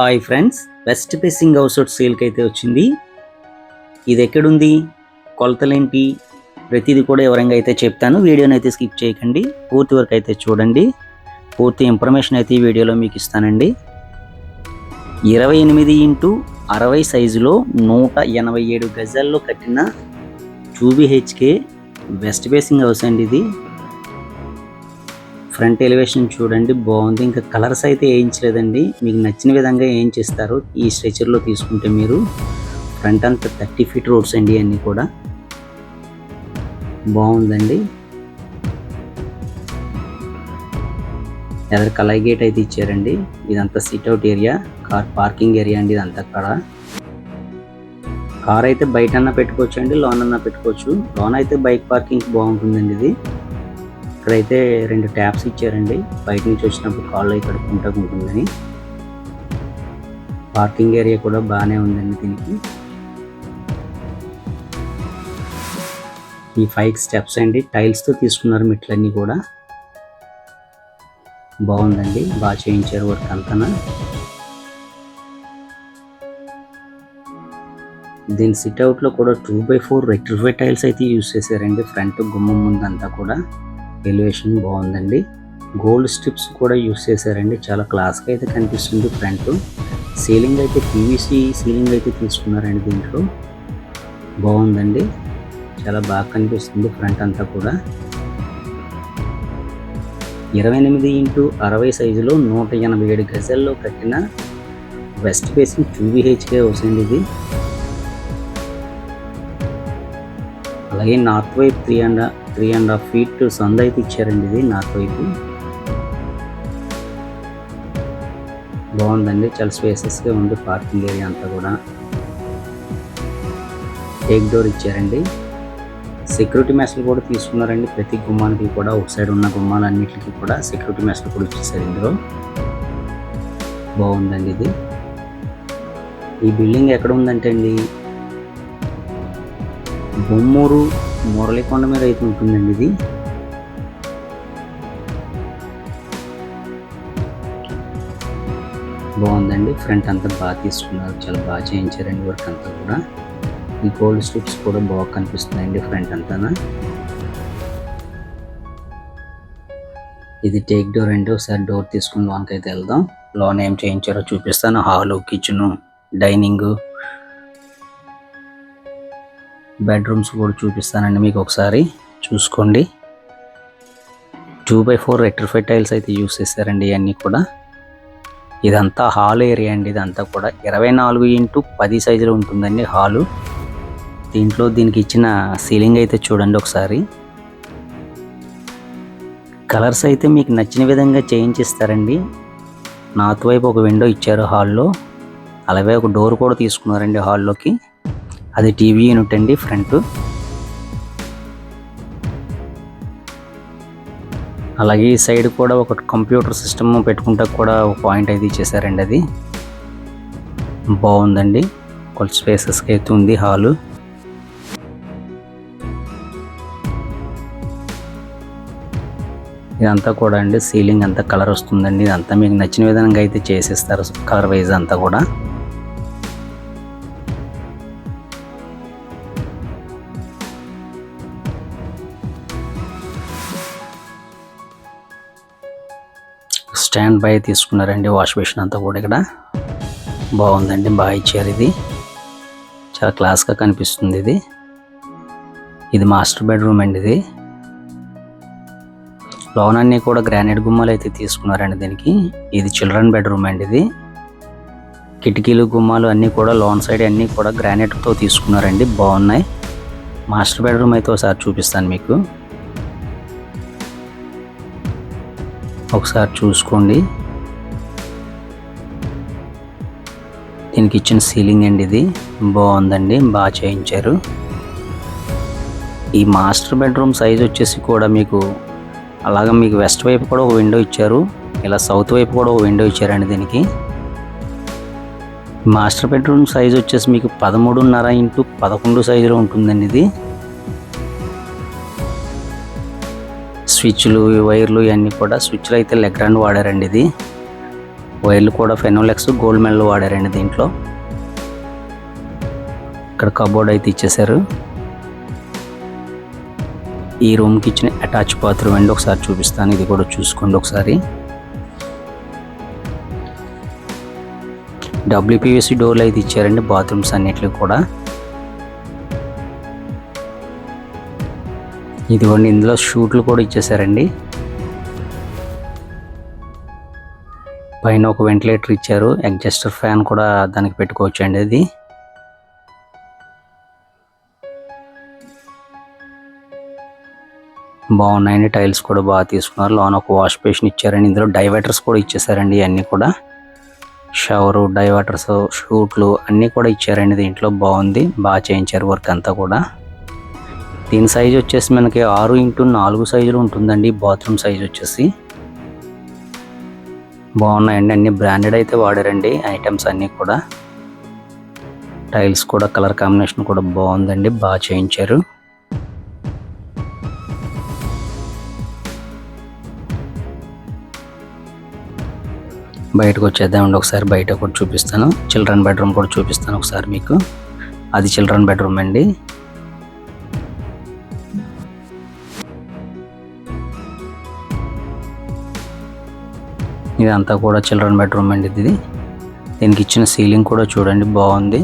Hi friends west facing house out సేల్కి అయితే వచ్చింది. ఇది ఎక్కడుంది కొలతలేంటి? ప్రతిదీ కూడా వివరంగా అయితే చెప్తాను. వీడియోని అయితే స్కిప్ చేయకండి. పూర్తి వరకు అయితే చూడండి. పూర్తి ఇన్ఫర్మేషన్ అయితే ఈ వీడియోలో మీకు ఇస్తానండి. ఇరవై ఎనిమిది ఇంటూ అరవై సైజులో నూట ఎనభై ఏడు గజాల్లో కట్టిన two BHK west facing house అండి ఇది. ఫ్రంట్ ఎలివేషన్ చూడండి బాగుంది. ఇంకా కలర్స్ అయితే వేయించలేదండి. మీకు నచ్చిన విధంగా ఏం చేస్తారు ఈ స్ట్రెచర్లో తీసుకుంటే మీరు ఫ్రంట్ అంతా థర్టీ ఫీట్ రోడ్స్ అండి అన్నీ కూడా. బాగుందండి. ఎదరు కలై గేట్ అయితే ఇచ్చారండి. ఇదంతా sit out area car parking area అండి ఇదంతా అక్కడ. కార్ అయితే బయట అన్నా పెట్టుకోవచ్చు అండి లోన్ అన్నా పెట్టుకోవచ్చు. లోన్ అయితే బైక్ పార్కింగ్ బాగుంటుందండి ఇది. ఇక్కడైతే రెండు ట్యాప్స్ ఇచ్చారండి. బయట నుంచి వచ్చినప్పుడు కాళ్ళు అయి కడుక్కుంటా ఉంటుందని. పార్కింగ్ ఏరియా కూడా బాగానే ఉందండి దీనికి. ఈ ఫైవ్ స్టెప్స్ అండి. టైల్స్తో తీసుకున్నారు మెట్లన్నీ కూడా. బాగుందండి. బాగా చేయించారు వర్క్ అంతా దీని సిట్అవుట్లో కూడా two by four rectify tiles అయితే యూస్ చేశారండి. ఫ్రంట్ గుమ్మం ముందంతా అంతా కూడా. ఎలివేషన్ బాగుందండి. గోల్డ్ స్ట్రిప్స్ కూడా యూస్ చేశారండి. చాలా క్లాస్గా అయితే కనిపిస్తుంది ఫ్రంట్ సీలింగ్ అయితే పీవీసీ సీలింగ్ అయితే తీసుకున్నారండి దీంట్లో. బాగుందండి. చాలా బాగా కనిపిస్తుంది ఫ్రంట్ అంతా కూడా. ఇరవై ఎనిమిది ఇంటూ అరవై సైజులో నూట ఎనభై ఏడు గజల్లో కట్టిన వెస్ట్ ఫేసింగ్ టూ బిహెచ్కే వస్తుంది ఇది. అలాగే నార్త్ వైపు three and three and half feet సంద అయితే ఇచ్చారండి ఇది నాకు అయితే బాగుందండి చాలా స్పేసెస్గా ఉంది పార్కింగ్ ఏరియా అంతా కూడా. టేక్ డోర్ ఇచ్చారండి. సెక్యూరిటీ మెస్లు కూడా తీసుకున్నారండి. ప్రతి గుమ్మానికి కూడా ఒక సైడ్ ఉన్న గుమ్మాలన్నిటికీ కూడా సెక్యూరిటీ మెస్లు కూడా ఇచ్చేసారు ఇందులో. బాగుందండి ఇది. ఈ బిల్డింగ్ ఎక్కడ ఉందంటే అండి? బొమ్మూరు మురళీకొండ మీద అయితే ఉంటుందండి ఇది. బాగుందండి. ఫ్రంట్ అంతా బాగా తీసుకున్నారు. చాలా బాగా చేయించారండి వర్క్ అంతా కూడా. ఈ గోల్డ్ స్ట్రిప్స్ కూడా బాగా కనిపిస్తున్నాయండి ఫ్రంట్ అంతా ఇది టేక్ డోర్ అండి. ఒకసారి డోర్ తీసుకుని లోన్కి అయితే వెళ్దాం. లోన్ ఏం చేయించారో చూపిస్తాను. Hall kitchen dining. బెడ్రూమ్స్ కూడా చూపిస్తానండి మీకు ఒకసారి. చూసుకోండి. Two by four rectify tiles అయితే యూస్ చేశారండి ఇవన్నీ కూడా. ఇదంతా హాల్ ఏరియా అండి ఇదంతా కూడా. ఇరవై నాలుగు ఇంటూ పది సైజులో ఉంటుందండి హాలు. దీంట్లో దీనికి ఇచ్చిన సీలింగ్ అయితే చూడండి ఒకసారి. కలర్స్ అయితే మీకు నచ్చిన విధంగా చేయించిస్తారండి నార్త్ వైపు ఒక విండో ఇచ్చారు హాల్లో. అలాగే ఒక డోర్ కూడా తీసుకున్నారండి హాల్లోకి. అది టీవీ యూనిట్ అండి ఫ్రంట్. అలాగే ఈ సైడ్ కూడా ఒక కంప్యూటర్ సిస్టమ్ పెట్టుకుంటా కూడా ఒక పాయింట్ అయితే ఇచ్చేసారండి అది. బాగుందండి. కొంచెం స్పేసెస్కి అయితే ఉంది హాలు. ఇదంతా కూడా అండి సీలింగ్ అంతా కలర్ వస్తుందండి. ఇదంతా మీకు నచ్చిన విధంగా అయితే చేసేస్తారు కలర్ వైజ్ అంతా కూడా. స్టాండ్ బై తీసుకున్నారండి వాష్ బేసిన్ అంతా కూడా ఇక్కడ. బాగుందండి బాగా ఇచ్చారు ఇది. చాలా క్లాస్గా కనిపిస్తుంది ఇది. ఇది మాస్టర్ బెడ్రూమ్ అండి ఇది. లోనన్నీ కూడా గ్రానైట్ గుమ్మాలు అయితే తీసుకున్నారండి దీనికి. ఇది చిల్డ్రన్ బెడ్రూమ్ అండి ఇది. కిటికీలు గుమ్మాలు అన్నీ కూడా లోన్ సైడ్ అన్నీ కూడా గ్రానైట్తో తీసుకున్నారండి. బాగున్నాయి. మాస్టర్ బెడ్రూమ్ అయితే ఒకసారి చూపిస్తాను మీకు. ఒకసారి చూసుకోండి. దీనికి ఇచ్చిన సీలింగ్ అండి ఇది? బాగుందండి బాగా చేయించారు. ఈ మాస్టర్ బెడ్రూమ్ సైజ్ వచ్చేసి కూడా మీకు అలాగ మీకు వెస్ట్ వైపు కూడా ఒక విండో ఇచ్చారు. ఇలా సౌత్ వైపు కూడా ఒక విండో ఇచ్చారండి దీనికి. మాస్టర్ బెడ్రూమ్ సైజ్ వచ్చేసి మీకు పదమూడున్నర ఇంటూ పదకొండు సైజులో ఉంటుందండి ఇది. స్విచ్లు వైర్లు ఇవన్నీ కూడా స్విచ్లు అయితే లెగ్రాండ్ వాడారండి ఇది. వైర్లు కూడా ఫెనోలెక్స్ గోల్డ్ మెడల్ వాడారండి దీంట్లో. ఇక్కడ కబోర్డ్ అయితే ఇచ్చేశారు. ఈ రూమ్కి ఇచ్చిన అటాచ్ బాత్రూమ్ అండి ఒకసారి చూపిస్తాను. ఇది కూడా చూసుకోండి ఒకసారి. డబ్ల్యూపీవీసీ డోర్లు అయితే ఇచ్చారండి బాత్రూమ్స్ అన్నిటికీ కూడా. ఇదిగోండి ఇందులో షూట్లు కూడా ఇచ్చేసారండి. పైన ఒక వెంటిలేటర్ ఇచ్చారు. ఎగ్జస్టర్ ఫ్యాన్ కూడా దానికి పెట్టుకోవచ్చు అండి అది. బాగున్నాయండి టైల్స్ కూడా బాగా తీసుకున్నారు. లోన ఒక వాష్ బేసిన్ ఇచ్చారండి. ఇందులో డైవర్టర్స్ కూడా ఇచ్చేసారండి ఇవన్నీ కూడా. షవరు డైవర్టర్స్ షూట్లు అన్నీ కూడా ఇచ్చారండి. దీంట్లో బాగుంది. బాగా చేయించారు వర్క్ అంతా కూడా. దీని సైజ్ వచ్చేసి మనకి ఆరు ఇంటూ నాలుగు సైజులు ఉంటుందండి. బాత్రూమ్ సైజ్ వచ్చేసి. బాగున్నాయండి. అన్ని బ్రాండెడ్ అయితే వాడారండి. ఐటమ్స్ అన్నీ కూడా. టైల్స్ కూడా కలర్ కాంబినేషన్ కూడా బాగుందండి. బాగా చేయించారు. బయటకు వచ్చేద్దామండి. ఒకసారి బయట కూడా చూపిస్తాను. చిల్డ్రన్ బెడ్రూమ్ కూడా చూపిస్తాను ఒకసారి మీకు. అది చిల్డ్రన్ బెడ్రూమ్ అండి. ఇదంతా కూడా చిల్డ్రన్ బెడ్రూమ్ అండి ఇది. దీనికి ఇచ్చిన సీలింగ్ కూడా చూడండి బాగుంది.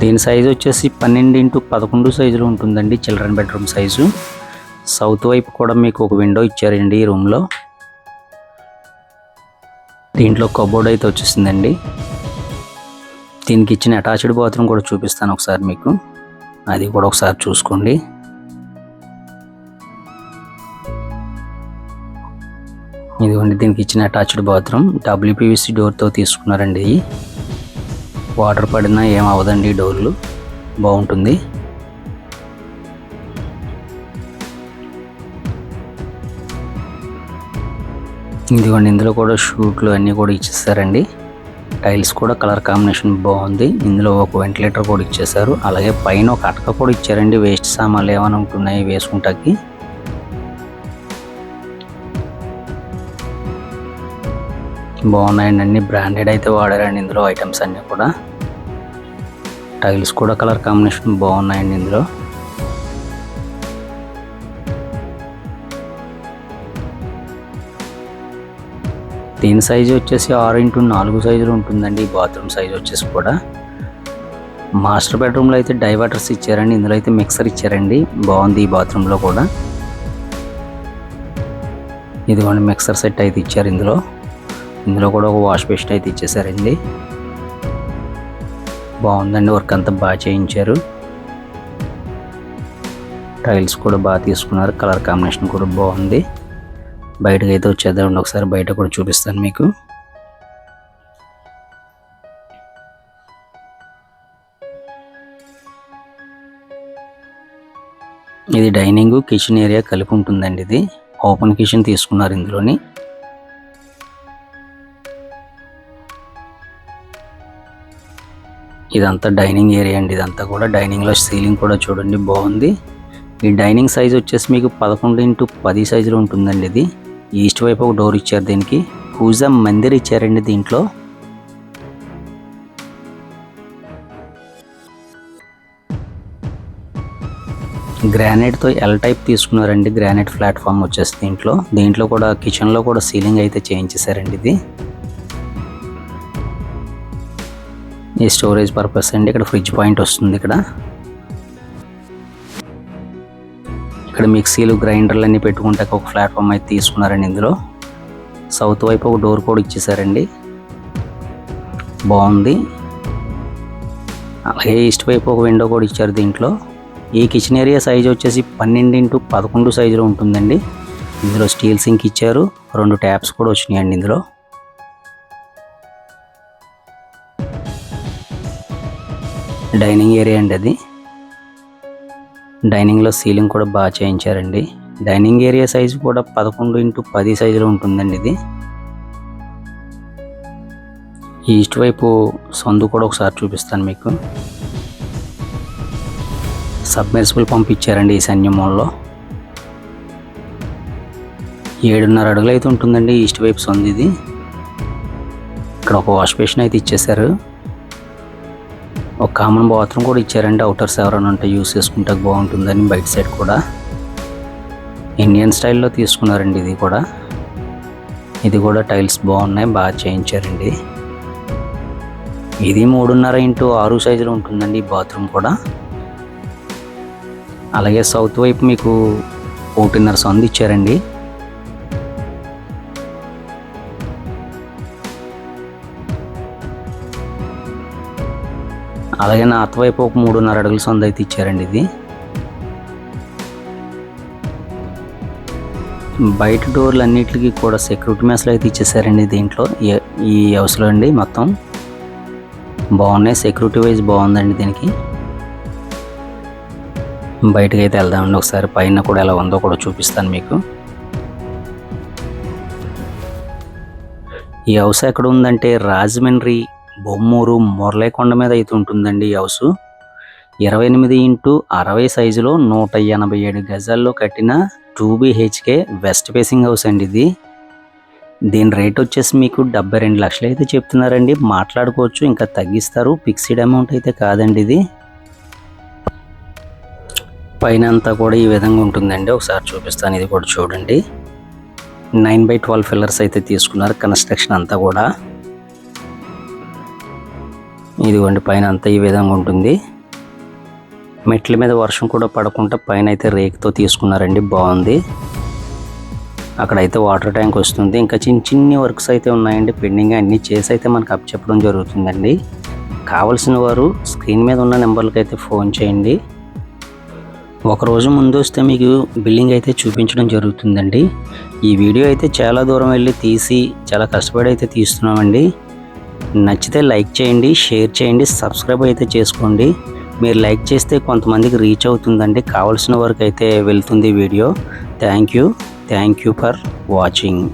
దీని సైజు వచ్చేసి పన్నెండు ఇంటూ పదకొండు సైజులో ఉంటుందండి చిల్డ్రన్ బెడ్రూమ్ సైజు. సౌత్ వైపు కూడా మీకు ఒక విండో ఇచ్చారండి ఈ రూమ్లో. దీంట్లో కబోర్డ్ అయితే వచ్చేసిందండి. దీనికి ఇచ్చిన అటాచ్డ్ బాత్రూమ్ కూడా చూపిస్తాను ఒకసారి మీకు. అది కూడా ఒకసారి చూసుకోండి. ఇదిగోండి దీనికి ఇచ్చిన అటాచ్డ్ బాత్రూమ్ డబ్ల్యూపీవీసీ డోర్తో తీసుకున్నారండి ఇది. వాటర్ పడినా ఏం అవ్వదండి డోర్లు బాగుంటుంది. ఇదిగోండి ఇందులో కూడా షూట్లు అన్నీ కూడా ఇచ్చేసారండి. టైల్స్ కూడా కలర్ కాంబినేషన్ బాగుంది. ఇందులో ఒక వెంటిలేటర్ కూడా ఇచ్చేసారు. అలాగే పైన ఒక అటక కూడా ఇచ్చారండి. వేస్ట్ సామాన్లు ఏమైనా ఉంటున్నాయి వేసుకుంటాకి. బాగున్నాయండి. అన్ని బ్రాండెడ్ అయితే వాడారండి ఇందులో ఐటమ్స్ అన్నీ కూడా. టైల్స్ కూడా కలర్ కాంబినేషన్ బాగున్నాయండి ఇందులో. దీని సైజు వచ్చేసి ఆరు ఇంటూ నాలుగు సైజులు ఉంటుందండి ఈ బాత్రూమ్ సైజు వచ్చేసి కూడా. మాస్టర్ బెడ్రూమ్లో అయితే డైవర్టర్స్ ఇచ్చారండి. ఇందులో అయితే మిక్సర్ ఇచ్చారండి. బాగుంది ఈ బాత్రూంలో కూడా. ఇదిగోండి మిక్సర్ సెట్ అయితే ఇచ్చారు ఇందులో. ఇందులో కూడా ఒక వాష్ బేసిన్ అయితే ఇచ్చేసారండి. బాగుందండి వర్క్ అంతా బాగా చేయించారు. టైల్స్ కూడా బాగా తీసుకున్నారు కలర్ కాంబినేషన్ కూడా బాగుంది. బయటకు అయితే వచ్చేద్దామండి ఒకసారి బయట కూడా చూపిస్తాను మీకు. ఇది డైనింగ్ కిచెన్ ఏరియా కలిపి ఉంటుందండి ఇది. ఓపెన్ కిచెన్ తీసుకున్నారు ఇందులోని. ఇదంతా డైనింగ్ ఏరియా అండి ఇదంతా కూడా డైనింగ్లో సీలింగ్ కూడా చూడండి బాగుంది. ఈ డైనింగ్ సైజ్ వచ్చేసి మీకు పదకొండు ఇంటూ పది సైజులో ఉంటుందండి ఇది. ఈస్ట్ వైపు ఒక డోర్ ఇచ్చారు దీనికి. పూజా మందిర్ ఇచ్చారండి దీంట్లో. గ్రానైట్తో ఎల్ టైప్ తీసుకున్నారండి గ్రానైట్ ప్లాట్ఫామ్ వచ్చేసి దీంట్లో. దీంట్లో కూడా కిచెన్లో కూడా సీలింగ్ అయితే చేయించేశారండి ఇది. ఈ స్టోరేజ్ పర్పస్ అండి. ఇక్కడ ఫ్రిడ్జ్ పాయింట్ వస్తుంది ఇక్కడ. ఇక్కడ మిక్సీలు గ్రైండర్లు అన్నీ పెట్టుకుంటే ఒక ప్లాట్ఫామ్ అయితే తీసుకున్నారండి ఇందులో. సౌత్ వైపు ఒక డోర్ కూడా ఇచ్చేసారండి. బాగుంది. అలాగే ఈస్ట్ వైపు ఒక విండో కూడా ఇచ్చారు దీంట్లో. ఈ కిచెన్ ఏరియా సైజ్ వచ్చేసి పన్నెండు ఇంటూ పదకొండు సైజులో ఉంటుందండి. ఇందులో స్టీల్ సింక్ ఇచ్చారు. రెండు ట్యాప్స్ కూడా వచ్చినాయండి ఇందులో. డైనింగ్ ఏరియా అండి అది. డైనింగ్లో సీలింగ్ కూడా బాగా చేయించారండి. డైనింగ్ ఏరియా సైజు కూడా పదకొండు ఇంటూ పది సైజులో ఉంటుందండి ఇది. ఈస్ట్ వైపు సందు కూడా ఒకసారి చూపిస్తాను మీకు. సబ్మెర్సిబుల్ పంపించారండి ఈ ఈ సన్యమంలో ఏడున్నర అడుగులు అయితే ఉంటుందండి ఈస్ట్ వైపు ఉంది ఇది. ఇక్కడ ఒక వాష్ బేషన్ అయితే ఇచ్చేసారు ఒక కామన్ బాత్రూమ్ కూడా ఇచ్చారండి. అవుటర్స్ ఎవరైనా ఉంటే యూస్ చేసుకుంటే బాగుంటుందని బయట సైడ్ కూడా. ఇండియన్ స్టైల్లో తీసుకున్నారండి ఇది కూడా. ఇది కూడా టైల్స్ బాగున్నాయి బాగా చేయించారండి. ఇది మూడున్నర ఇంటూ ఆరు సైజులో ఉంటుందండి ఈ బాత్రూమ్ కూడా. అలాగే సౌత్ వైపు మీకు ఒకటిన్నర సందు ఇచ్చారండి. అలాగే నా అత్తవైపు ఒక మూడున్నర అడుగుల సొంత అయితే ఇచ్చారండి ఇది. బయట డోర్లు అన్నిటికి కూడా సెక్యూరిటీ మెస్లు అయితే ఇచ్చేసారండి దీంట్లో. ఈ- ఈ హౌస్లో అండి మొత్తం. బాగున్నాయి సెక్యూరిటీ వైజ్ బాగుందండి దీనికి. బయటకు అయితే వెళ్దామండి ఒకసారి పైన కూడా ఎలా ఉందో కూడా చూపిస్తాను మీకు. ఈ హౌస్ ఎక్కడ ఉందంటే రాజమండ్రి బొమ్మూరు మొరలేకొండ మీద అయితే ఉంటుందండి ఈ హౌస్. ఇరవై ఎనిమిది ఇంటూ అరవై సైజులో నూట ఎనభై ఏడు గజాల్లో కట్టిన two BHK west facing house అండి ఇది. దీని రేట్ వచ్చేసి మీకు డెబ్బై రెండు లక్షలు అయితే చెప్తున్నారండి. మాట్లాడుకోవచ్చు ఇంకా తగ్గిస్తారు. ఫిక్స్డ్ అమౌంట్ అయితే కాదండి ఇది. పైన అంతా కూడా ఈ విధంగా ఉంటుందండి. ఒకసారి చూపిస్తాను ఇది కూడా చూడండి. నైన్ బై ట్వెల్వ్ ఫిల్లర్స్ అయితే తీసుకున్నారు కన్స్ట్రక్షన్ అంతా కూడా. ఇదిగోండి పైన అంతా ఈ విధంగా ఉంటుంది. మెట్ల మీద వర్షం కూడా పడకుండా పైన అయితే రేకుతో తీసుకున్నారండి బాగుంది. అక్కడైతే వాటర్ ట్యాంక్ వస్తుంది. ఇంకా చిన్న చిన్ని వర్క్స్ అయితే ఉన్నాయండి పెండింగ్ అన్నీ చేసి అయితే మనకు అప్ చెప్పడం జరుగుతుందండి. కావలసిన వారు స్క్రీన్ మీద ఉన్న నెంబర్లకి అయితే ఫోన్ చేయండి. ఒక రోజు ముందు వస్తే మీకు బిల్లింగ్ అయితే చూపించడం జరుగుతుందండి. ఈ వీడియో అయితే చాలా దూరం వెళ్ళి తీసి చాలా కష్టపడి అయితే తీస్తున్నామండి. నచ్చితే లైక్ చేయండి షేర్ చేయండి సబ్స్క్రైబ్ అయితే చేసుకోండి. మీరు లైక్ చేస్తే కొంతమందికి రీచ్ అవుతుందండి. కావాల్సిన వరకు అయితే వెళ్తుంది video. Thank you. Thank you for watching.